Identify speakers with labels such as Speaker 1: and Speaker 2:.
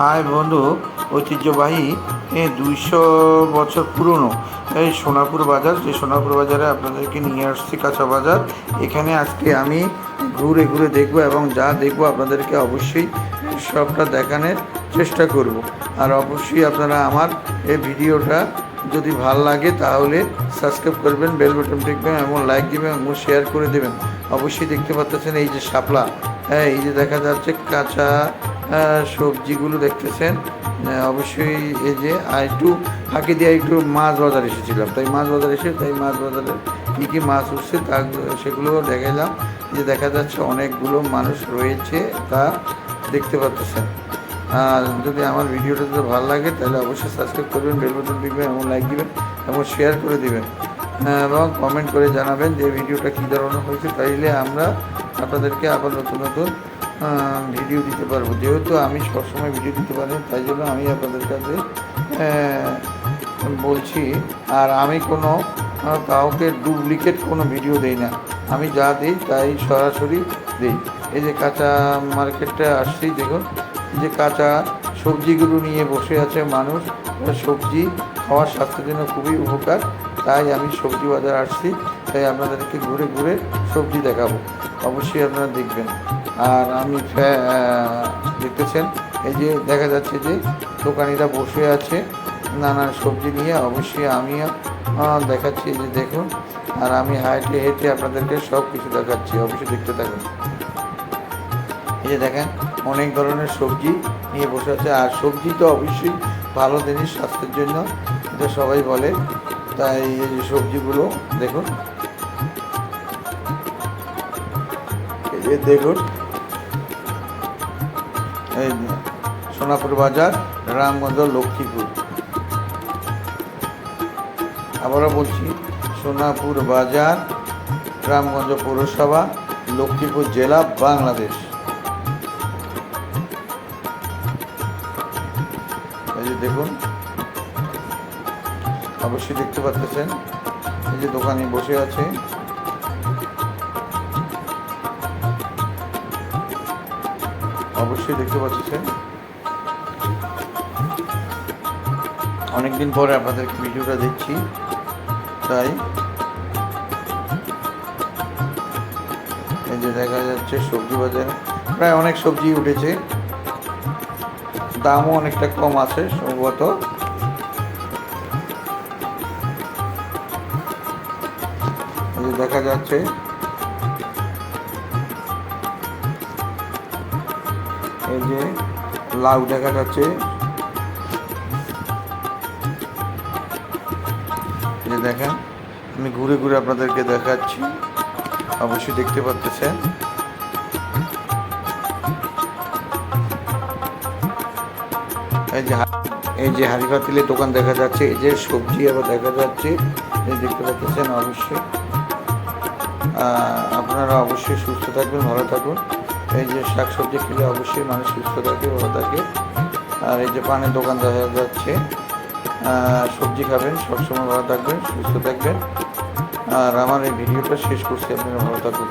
Speaker 1: High বন্ধু, ঐতিহ্যবাহী দুইশো বছর পুরনো এই সোনাপুর বাজার, যে সোনাপুর বাজারে আপনাদেরকে নিয়ে আসছি কাঁচা বাজার। এখানে আজকে আমি ঘুরে ঘুরে দেখব এবং যা দেখব আপনাদেরকে অবশ্যই সবটা দেখানোর চেষ্টা করব। আর অবশ্যই আপনারা আমার এই ভিডিওটা যদি ভালো লাগে তাহলে সাবস্ক্রাইব করবেন, বেল বাটন টিপবেন এবং লাইক দিবেন এবং শেয়ার করে দেবেন। অবশ্যই দেখতে পাচ্ছেন এই যে শাপলা হ্যাঁ এই যে দেখা যাচ্ছে কাঁচা সবজিগুলো দেখতেছেন। অবশ্যই এই যে আর একটু ফাঁকি দিয়ে একটু মাছ বাজার এসেছিলাম। তাই মাছ বাজার এসে, তাই মাছ বাজারে কী কী মাছ উঠছে তা সেগুলো দেখালাম যে দেখা যাচ্ছে অনেকগুলো মানুষ রয়েছে তা দেখতে পাচ্ছেন। আর যদি আমার ভিডিওটা যদি ভালো লাগে, তাহলে অবশ্যই সাবস্ক্রাইব করবেন বেল বাটন দিবেন এবং লাইক দিবেন, এবং শেয়ার করে দিবেন। এবং কমেন্ট করে জানাবেন যে ভিডিওটা কী ধরনের হয়েছে। তাইলে আমরা আপনাদেরকে আবার নতুন নতুন ভিডিও দিতে পারব। যেহেতু আমি সবসময় ভিডিও দিতে পারি তাই জন্য আমি আপনাদের কাছে বলছি, আর আমি কোনো কাউকে ডুপ্লিকেট কোনো ভিডিও দেই না। আমি যা দিই, তাই সরাসরি দিই। এই যে কাঁচা মার্কেটে আসছি দেখুন যে কাঁচা সবজিগুলো নিয়ে বসে আছে মানুষ সবজি খাওয়ার স্বাস্থ্যের জন্য খুবই উপকার। তাই আমি সবজি বাজার আসছি, তাই আপনাদেরকে ঘুরে ঘুরে সবজি দেখাবো। অবশ্যই আপনারা দেখবেন। আর আমি দেখতেছেন, এই যে দেখা যাচ্ছে যে দোকানিরা বসে আছে নানান সবজি নিয়ে, অবশ্যই আমিও দেখাচ্ছি যে দেখুন, আর আমি হাইটে হেঁটে আপনাদেরকে সব কিছু দেখাচ্ছি, অবশ্যই দেখতে থাকুন। এই যে দেখেন, অনেক ধরনের সবজি নিয়ে বসে আছে, আর সবজি তো অবশ্যই ভালো জিনিস, স্বাস্থ্যের জন্য, এটা সবাই বলে, তাই এই যে সবজিগুলো, দেখুন। এই যে দেখুন এই সোনাপুর বাজার, রামগঞ্জ, লক্ষ্মীপুর। আবারও বলছি, সোনাপুর বাজার, রামগঞ্জ পৌরসভা, লক্ষ্মীপুর জেলা, বাংলাদেশ। এই যে দেখুন, অবশ্যই দেখতে পাচ্ছেন, এই যে দোকানে বসে আছে। অবশ্যই দেখতে পাচ্ছেন অনেকদিন পরে আপনাদের ভিডিওটা দিচ্ছি তাই। এই যে দেখা যাচ্ছে সবজি বাজার, প্রায় অনেক সবজি উঠেছে। দামও অনেকটা কম আছে সম্ভবত। দেখা যাচ্ছে এই যে লাউ দেখা যাচ্ছে। যে দেখেন, আমি ঘুরে ঘুরে আপনাদেরকে দেখাচ্ছি। অবশ্যই দেখতে পাচ্ছেন এই যে এই যে হাড়ি পাতিলের দোকান দেখা যাচ্ছে, এই যে সবজি আবার দেখা যাচ্ছে, এই দেখতে পাচ্ছেন অবশ্যই। আপনারা অবশ্যই সুস্থ থাকবেন, ভালো থাকুন এই যে শাকসবজি খেলে অবশ্যই মানুষ সুস্থ থাকে, ভালো থাকে। আর এই যে পানের দোকান দেখা যাচ্ছে সবজি খাবেন, সবসময় ভালো থাকবেন, সুস্থ থাকবেন। আর আমার এই ভিডিওটা শেষ করছি, আপনারা ভালো থাকুন।